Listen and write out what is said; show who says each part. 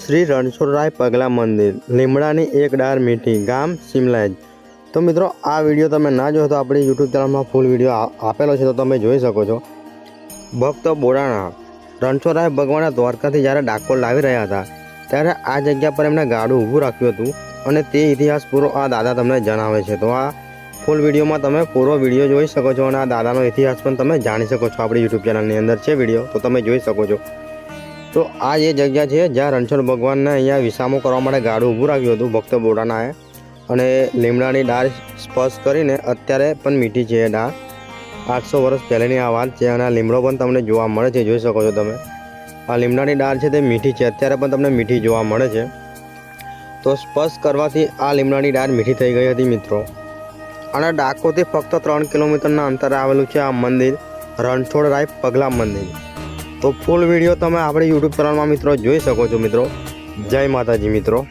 Speaker 1: શ્રી રણછોડરાય પગલા મંદિર, લીમડાની એક ડાર મીઠી, ગામ સિમલાજ તો મિત્રો, આ વીડિયો તમે ના જોયો તો આપણી યુટ્યુબ ચેનલમાં ફૂલ વીડિયો આપેલો છે, તો તમે જોઈ શકો છો. ભક્ત બોડાણા, રણછોડરાય ભગવાને દ્વારકાથી જ્યારે ડાકોર લાવી રહ્યા હતા, ત્યારે આ જગ્યા પર એમણે ગાડું ઊભું રાખ્યું હતું અને તે ઇતિહાસ પૂરો આ દાદા તમને જણાવે છે. તો આ ફૂલ વિડીયોમાં તમે પૂરો વીડિયો જોઈ શકો છો અને આ દાદાનો ઇતિહાસ પણ તમે જાણી શકો છો આપણી યુટ્યુબ ચેનલની અંદર છે વીડિયો તો તમે જોઈ શકો છો. તો આ જે જગ્યા છે, જ્યાં રણછોડ ભગવાનને અહીંયા વિસામો કરવા માટે ગાડું ઊભું રાખ્યું હતું ભક્ત બોડાનાએ. અને લીમડાની ડાળ સ્પર્શ કરીને અત્યારે પણ મીઠી છે એ ડાળ. આઠસો વર્ષ પહેલાંની આ વાત છે અને લીમડો પણ તમને જોવા મળે છે, જોઈ શકો છો તમે. આ લીમડાની ડાળ છે તે મીઠી છે, અત્યારે પણ તમને મીઠી જોવા મળે છે. તો સ્પર્શ કરવાથી આ લીમડાની ડાળ મીઠી થઈ ગઈ હતી મિત્રો. અને ડાકોરથી ફક્ત ત્રણ કિલોમીટરના અંતરે આવેલું છે આ મંદિર, રણછોડરાય પગલા મંદિર. તો ફૂલ વીડિયો તમે આપણી યુટ્યુબ ચેનલમાં મિત્રો જોઈ શકો છો મિત્રો. જય માતાજી મિત્રો.